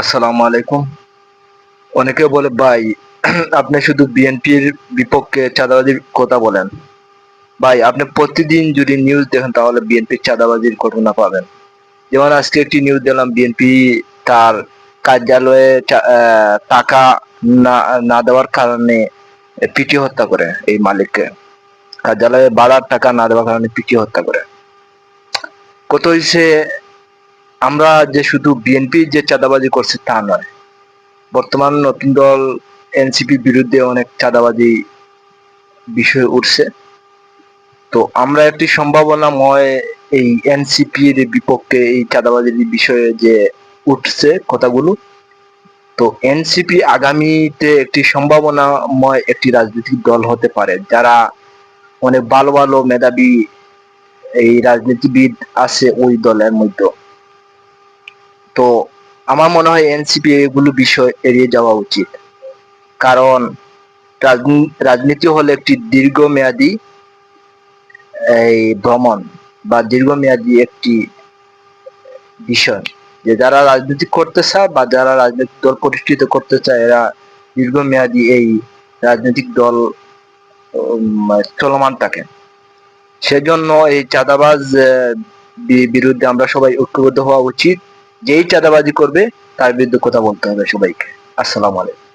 আসসালামু আলাইকুম। অনেকে বলে, ভাই, আপনি শুধু বিএনপির বিপক্ষে চাঁদাবাজির কথা বলেন। ভাই, আপনি প্রতিদিন যদি নিউজ দেখেন, তাহলে বিএনপির চাঁদাবাজির ঘটনা পাবেন। যেমন আজকে একটি নিউজ দিলাম বিএনপি তার কার্যালয়ে টাকা না না দেওয়ার কারণে পিটি হত্যা করে এই মালিককে। কার্যালয়ে বাড়ার টাকা না দেওয়ার কারণে পিটি হত্যা করে। কত হয়েছে আমরা যে শুধু বিএনপি যে চাঁদাবাজি করছে তা নয়, বর্তমান নতুন দল এনসিপি বিরুদ্ধে অনেক চাঁদাবাজি বিষয় উঠছে। তো আমরা একটি সম্ভাবনাময় এই এনসিপি এর বিপক্ষে এই চাঁদাবাজির বিষয়ে যে উঠছে কথাগুলো, তো এনসিপি আগামীতে একটি সম্ভাবনাময় একটি রাজনৈতিক দল হতে পারে, যারা অনেক ভালো ভালো মেধাবী এই রাজনীতিবিদ আছে ওই দলের মধ্যে। তো আমার মনে হয় এনসিপি এগুলো বিষয় এড়িয়ে যাওয়া উচিত। কারণ রাজনীতি হলো একটি দীর্ঘমেয়াদী, এই ভ্রমণ বা দীর্ঘমেয়াদী একটি বিষয়। যে যারা রাজনীতি করতে চায় বা যারা রাজনৈতিক দল প্রতিষ্ঠিত করতে চায়, এরা দীর্ঘমেয়াদী এই রাজনৈতিক দল চলমান থাকে। সেজন্য এই চাঁদাবাজ বিরুদ্ধে আমরা সবাই ঐক্যবদ্ধ হওয়া উচিত। যেই চাঁদাবাজি করবে তার বিরুদ্ধে কথা বলতে হবে সবাইকে। আসসালামু আলাইকুম।